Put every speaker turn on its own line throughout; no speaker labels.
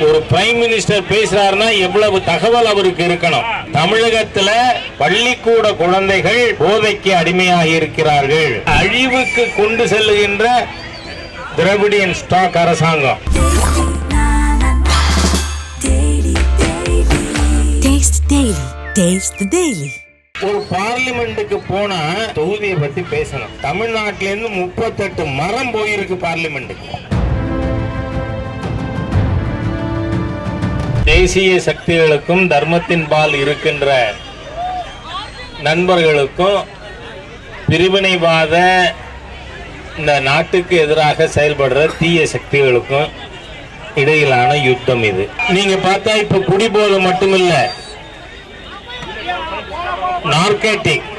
ஒரு prime minister பேசுறாருன்னா எவ்வளவு தகவல் அவருக்கு இருக்கணும்? தமிழகத்துல பள்ளிக்கூட குழந்தைகள் போதைக்கு அடிமையாகி இருக்கிறார்கள். அழிவுக்கு கொண்டு செல்லுகின்ற திராவிடியன் ஸ்டாக் அரசாங்கம். ஒரு பார்லிமெண்ட்டுக்கு போனா தொகுதியை பத்தி பேசணும். தமிழ்நாட்டில இருந்து முப்பத்தெட்டு மரம் போயிருக்கு பார்லிமெண்ட்டுக்கு தேசிய சக்திகளுக்கும் தர்மத்தின் பால் இருக்கின்ற நண்பர்களுக்கும் பிரிவினைவாத இந்த நாட்டுக்கு எதிராக செயல்படுற தீய சக்திகளுக்கும் இடையிலான யுத்தம் இது. நீங்க பார்த்தா இப்ப குடிபோதை மட்டுமில்ல நார்கேட்டிக்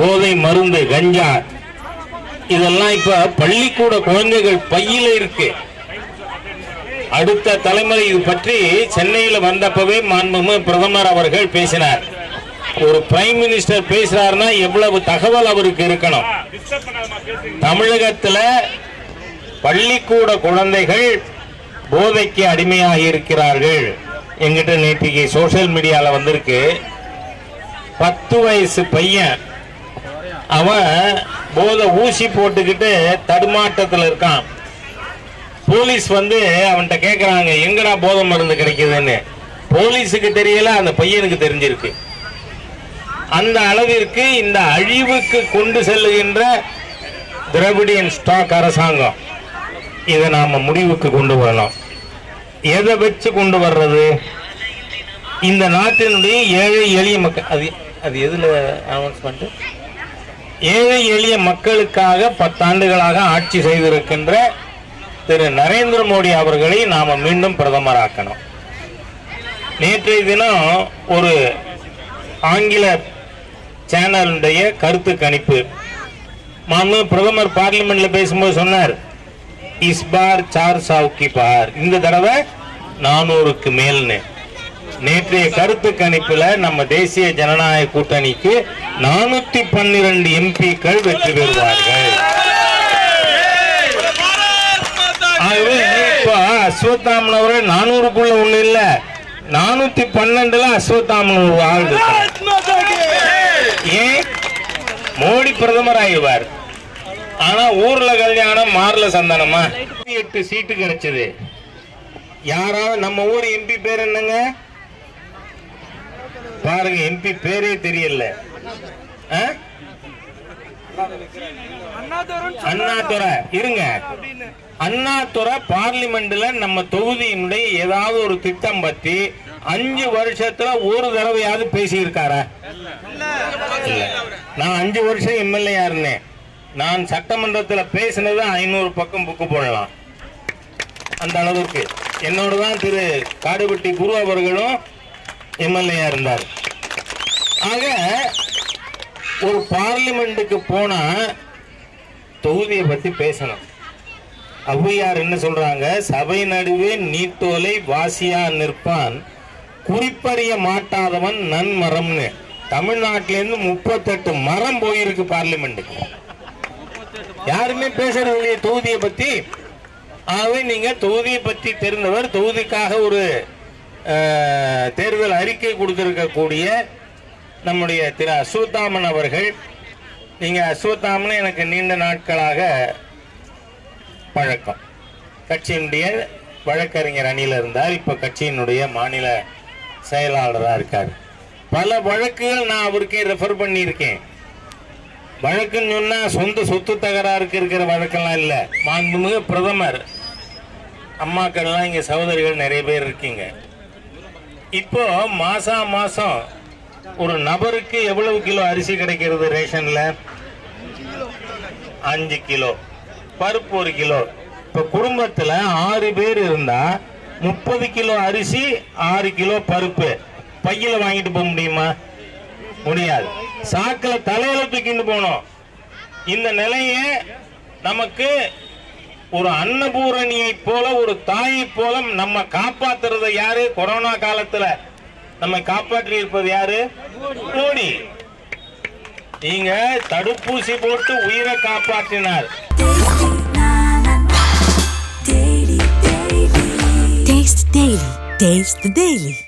போதை மருந்து கஞ்சா இதெல்லாம் இப்ப பள்ளிக்கூட குழந்தைகள் பையில இருக்கு. அடுத்த தலைமுறை இது பற்றி சென்னையில் வந்தப்பவே மாண்புமிகு பிரதமர் அவர்கள் பேசினார். ஒரு பிரைம் மினிஸ்டர் பேசுறாருன்னா எவ்வளவு தகவல் அவருக்கு இருக்கணும். தமிழகத்தில் பள்ளிக்கூட குழந்தைகள் போதைக்கு அடிமையாக இருக்கிறார்கள். எங்கிட்ட நேற்றுக்கு சோஷியல் மீடியாவில் வந்திருக்கு. பத்து வயசு பையன் அவன் போதை ஊசி போட்டுக்கிட்டு தடுமாட்டத்தில் இருக்கான். போலீஸ் வந்து அவன்கிட்ட கேட்குறாங்க எங்கடா போதை மருந்து கிடைக்குதுன்னு. போலீஸுக்கு தெரியல அந்த பையனுக்கு தெரிஞ்சிருக்கு. அந்த அளவிற்கு இந்த அழிவுக்கு கொண்டு செல்லுகின்ற திரவிடியன் ஸ்டாக் அரசாங்கம் இதை நாம் முடிவுக்கு கொண்டு வரலாம். எதை வச்சு கொண்டு வர்றது? இந்த நாட்டினுடைய ஏழை எளிய மக்கள் அது அது எதில் அனௌன்ஸ்மெண்ட் ஏழை எளிய மக்களுக்காக பத்தாண்டுகளாக ஆட்சி செய்திருக்கின்ற திரு நரேந்திர மோடி அவர்களை நாம் மீண்டும் பிரதமராக்கணும். நேற்றைய தினம் ஒரு ஆங்கில சேனலுடைய கருத்து கணிப்பு. மாண்பு பிரதமர் பார்லிமெண்ட்ல பேசும்போது சொன்னார் இஸ் பார் சார் சாவுக்கி பார். இந்த தடவை நானூறுக்கு மேல்னு. நேற்றைய கருத்து கணிப்புல நம்ம தேசிய ஜனநாயக கூட்டணிக்கு நானூத்தி பன்னிரண்டு எம்பிக்கள் வெற்றி பெறுவார்கள். ஆகவே இப்ப அஸ்வத்தாமன் அவர்கள் நானூறுக்குள்ள ஒண்ணு இல்ல. நானூத்தி பன்னெண்டுல அஸ்வத்தாமன் ஒரு ஆள். ஏன்? மோடி பிரதமர் ஆயிடுவார். ஆனா ஊர்ல கல்யாணம் மார்ல சந்தானமா? எட்டு சீட்டு கிடைச்சது. யாராவது நம்ம ஊர் எம்பி பேர் என்னங்க? பாருங்க எம்பி பேரே தெரியல. ஆ? அண்ணாதுரை இருங்க. அண்ணாதுரை பார்லிமெண்ட்ல நம்ம தொகுதியினுடைய ஏதாவது ஒரு திட்டம் பத்தி அஞ்சு வருஷத்துல ஒரு தடவையாவது பேசியிருக்காரா? நான் அஞ்சு வருஷம் எம்எல்ஏ இருந்தேன். நான் சட்டமன்றத்துல பேசினது ஐநூறு பக்கம் புக்கு போடலாம். அந்த அளவுக்கு. என்னோட தான் திரு காடுபட்டி குரு அவர்களும் எம்எல்ஏயா இருந்தார். ஆக ஒரு பார்லிமெண்ட்டுக்கு போனா தொகுதியை பத்தி பேசணும். ஔவையார் என்ன சொல்றாங்க? சபை நடுவே நீட்டோலை வாசியா நிற்பான் குறிப்பறிய மாட்டாதவன் நன்மரம்னு. தமிழ்நாட்டிலேருந்து முப்பத்தெட்டு மரம் போயிருக்கு பார்லிமெண்ட்டுக்கு. யாருமே பேசுறது தொகுதியை பத்தி. ஆகவே நீங்க தொகுதியை பற்றி தெரிந்தவர் தொகுதிக்காக ஒரு தேர்தல் அறிக்கை கொடுத்திருக்கக்கூடிய நம்முடைய திரு அசூத்தாமன் அவர்கள். நீங்கள் அசூத்தாமன் எனக்கு நீண்ட நாட்களாக பழக்கம். கட்சியினுடைய வழக்கறிஞர் அணியில் இருந்தார் இப்போ கட்சியினுடைய மாநில செயலாளராக இருக்கார். பல வழக்குகள் நான் அவருக்கே ரெஃபர் பண்ணியிருக்கேன். வழக்குன்னு சொன்னால் சொந்த சொத்து தகராறுக்கு இருக்கிற வழக்கெல்லாம் இல்லை. மாண்புமிகு பிரதமர். அம்மாக்கள்லாம் இங்கே சகோதரிகள் நிறைய பேர் இருக்கீங்க. இப்போ மாதம் மாதம் ஒரு நபருக்கு எவ்வளவு கிலோ அரிசி கிடைக்கிறது ரேஷன்ல? அஞ்சு கிலோ. பருப்பு ஒரு கிலோ. இப்போ குடும்பத்துல ஆறு பேர் இருந்தா முப்பது கிலோ அரிசி ஆறு கிலோ பருப்பு. பையில வாங்கிட்டு போக முடியுமா? முடியாது. சாக்கில தலையில தூக்கிட்டு போனோம் இந்த நிலையை நமக்கு ஒரு அன்னபூரணியை போல ஒரு தாயை போல நம்ம காப்பாத்துறத யாரு? கொரோனா காலத்துல நம்மை காப்பாற்றி இருப்பது யாரு? மோடி நீங்க தடுப்பூசி போட்டு உயிரை காப்பாற்றினார்.
Taste the Daily.